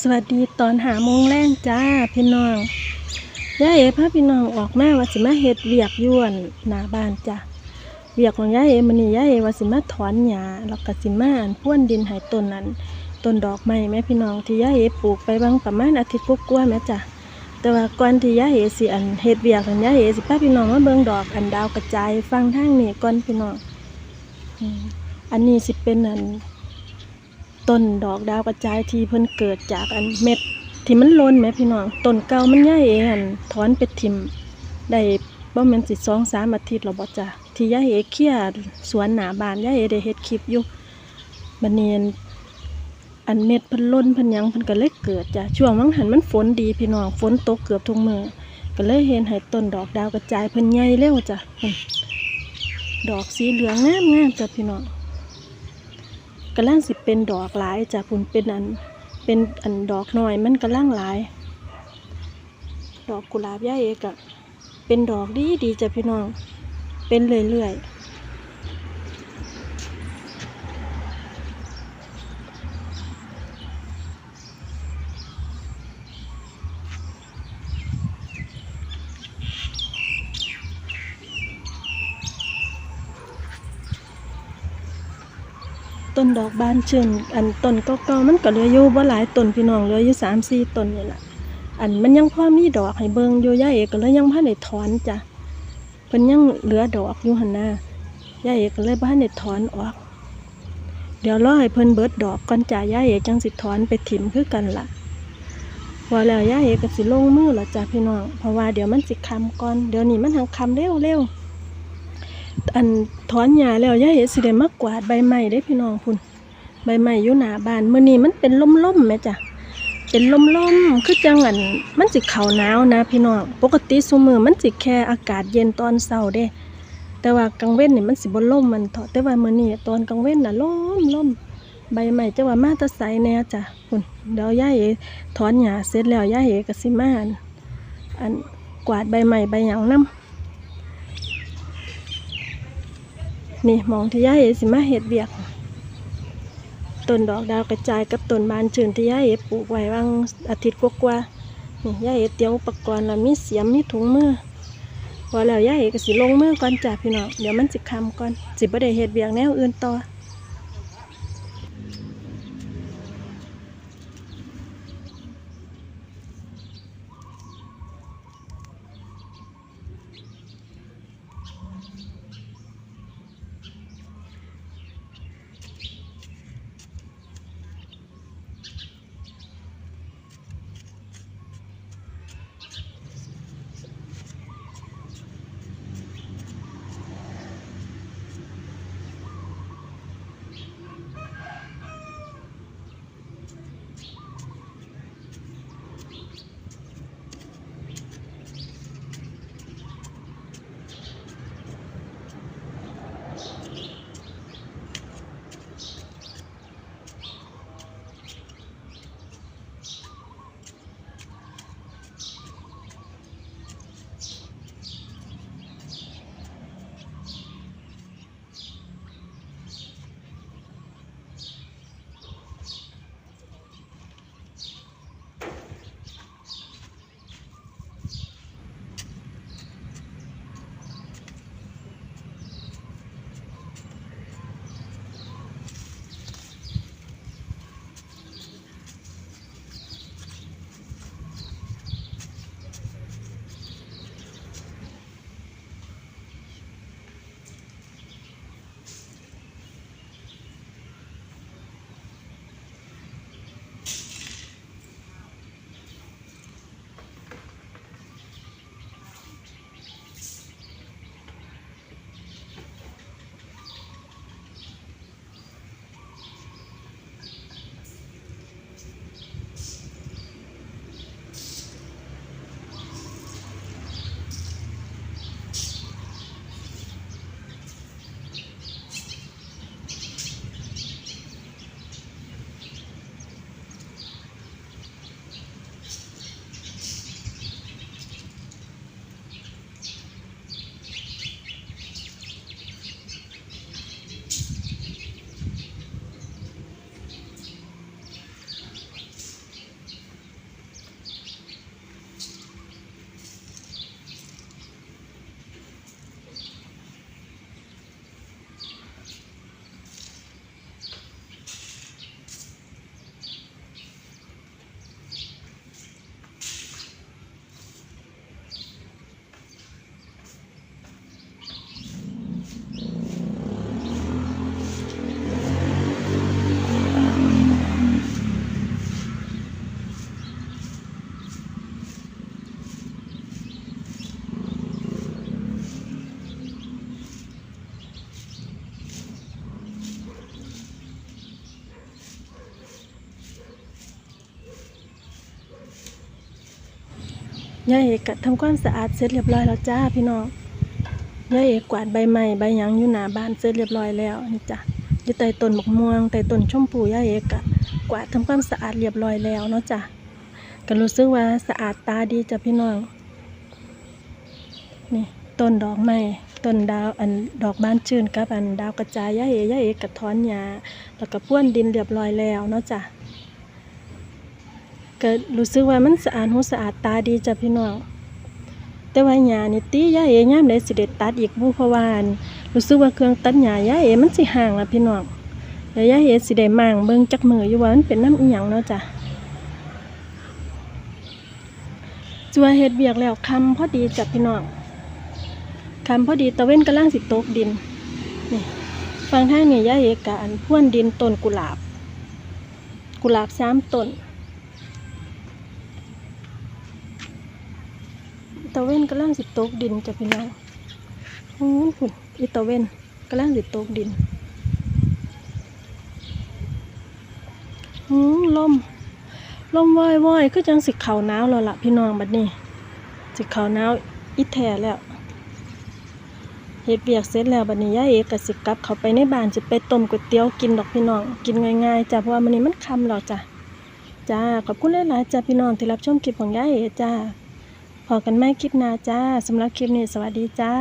สวัสดีตอนหาโมงแรงจ้าพี่น้องย่าเอ๋พาพี่น้องออกมาว่าสิมาเฮ็ดเวียกยวนหนาบ้านจ้ะเวียกของย่าเอ๋มื้อนี้ย่าเอ๋ว่าสิมาถอนหญ้าแล้วก็สิมาอันพ่วนดินให้ต้นนั้นต้นดอกไม้แม่พี่น้องที่ย่าเอ๋ปลูกไปบางประมาณอาทิตย์กว่าๆแม่จ้ะแต่ว่าก่อนที่ย่าเอ๋สิอันเฮ็ดเวียกอันย่าเอ๋สิพาพี่น้องมาเบิ่งดอกอันดาวกระจายฟังทางนี้ก่อนพี่น้องอันนี้สิเป็นอัน ต้นดอกดาวกระจายที่เพิ่นเกิดจากอันเม็ดที่มันล่นแหม่พี่น้องต้นเก่ามันใหญ่เองอันถอนไปทิ่มได้บ่แม่นสิ2 3อาทิตย์แล้วบ่จ้ะที่ย่าเอเคียสวนหนาบานย่าเอได้เฮ็ดคลิปอยู่บัดนี้อันอันเม็ดพิ่นล่นพิ่นยังพิ่นก็เลยเกิดจ้ะช่วงวังหันมันฝนดีพี่น้องฝนตกเกือบทุกมือก็เลยเห็นให้ต้นดอกดาวกระจายเพิ่นใหญ่เร็วจ้ะดอกสีเหลืองงามๆจ้ะพี่น้อง กำลังสิเป็นดอกหลายจ้ะพุ่นเป็นอันเป็นอันดอกน้อยมันกำลังหลาย ดอกกุหลาบย่าเอกอะเป็นดอกดีดีจ้ะพี่น้อง เป็นเรื่อยๆ ต้นดอกบานเชิญอันต้นเก่าๆมันก็เหลืออยู่บ่หลายต้นพี่น้องเหลืออยู่สามสี่ต้นนี่แหละอันมันยังพอมีดอกให้เบิ่งอยู่ย่าเอกก็เลยยังบ่ทันได้ถอนจ้ะเพิ่นยังเหลือดอกอยู่หั่นน่ะย่าเอกก็เลยบ่ทันได้ถอนออก เดี๋ยวรอให้เพิ่นเบิดดอกก่อนจ้ะย่าเอกจังสิถอนไปถิ่มคือกันล่ะว่าแล้วย่าเอกก็สิลงมือแล้วจ้ะพี่น้องเพราะว่าเดี๋ยวมันสิคำก่อนเดี๋ยวนี้มันหังคำเร็วเร็ว อันถอนหญ้าแล้วย่าเอกสิได้มากวาดใบไม้ได้พี่น้องพุ่นใบไม้อยู่หน้าบ้านเมื้อนี้มันเป็นล่มๆแม่จ้ะเป็นล่มๆคือจังอันมันสิเข้าหนาวนะพี่น้องปกติซุมือมันสิแค่อากาศเย็นตอนเช้าเด้ แต่ว่ากลางเว้นนี่มันสิบ่ล่มมันเถาะแต่ว่าเมื้อนี้ตอนกลางเว้นน่ะล่มล่มใบไม้จะว่ามาตะไสแน่จ้ะพุ่นเดี๋ยวยายเอถอนหญ้าเสร็จแล้วย่ายเอก็สิมาอันอันกวาดใบไม้ใบหยังนํ นี่หมองที่ย่ายเอสิมาเห็ดเบียกต้นดอกดาวกระจายกับต้นบานชื่นที่ย่ายเอปลูกไว้วางอาทิตย์กว่าๆนี่ย่ายเอเตรียมอุปกรณ์ล้วมีเสียมมีถุงมือพอแล้วย่าเอกสิลงมือก่อนจ้ะพี่น้องเดี๋ยวมันสิคำก่อนสิบ่ได้เห็ดเบียกแนวอื่นต่อ ยายเอกทำความสะอาดเสร็จเรียบร้อยแล้วจ้าพี่น้องยายเอกกวาดใบไม้ใบหยังอยู่หน้าบ้านเสร็จเรียบร้อยแล้วนี่จ้ะอยู่ใต้ต้นมะม่วงใต้ต้นชมพูยายเอกก็กวาดทำความสะอาดเรียบร้อยแล้วเนาะจ้ะก็รู้สึกว่าสะอาดตาดีจ้ะพี่น้องนี่ต้นดอกไม้ต้นดาวอันดอกบานชื่นกับอันดาวกระจายยายเอกยายเอกกระถอนหญ้าแล้วก็พ่วนดินเรียบร้อยแล้วเนาะจ้ะ ก็รู้สึกว่ามันสะอาดหูสะอาดตาดีจ้ะพี่น้องแต่ว่าหญ้านี่ติยาเอยามใดสิได้ตัดอีกบ่เพราะว่าอันรู้สึกว่าเครื่องตัดหญ้ายาเอมันสิห่างละพี่น้องแล้วยาเอสิได้มั่งเบิ่งจักมืออยู่ว่ามันเป็นน้ำอีหยังเนาะจ้ะจัวเฮ็ดเวียกแล้วคำพอดีจ้ะพี่น้องคำพอดีตะเว้นกำลังสิโตกดินนี่ฟังทางนี่ยายเอกะอันพ่วนดินต้นกุหลาบ กุหลาบสามต้น ตะเว้นกำลังสิตกดินจ้ะพี่น้องอู้หุ่นอีตะเว้นกำลังสิตกดินอืมลมลมว่อยว่อยๆคือจังสิเขาหนาวแล้วล่ะพี่น้องบัดนี้ สิเขาหนาวอีแท้แล้วเฮ็ดเวียกเสร็จแล้วบัดนี้ยายเอกก็สิกลับเข้าไปในบ้านสิไปต้มก๋วยเตี๋ยวกินดอกพี่น้องกินง่ายๆจ้ะเพราะว่ามื้อนี้มันค่ำแล้วจ้ะจ้าขอบคุณหลายๆจ้ะพี่น้องที่รับชมคลิปของยายเอกจ้า พอกันใหม่คลิปหน้าจ้าสำหรับคลิปนี้สวัสดีจ้า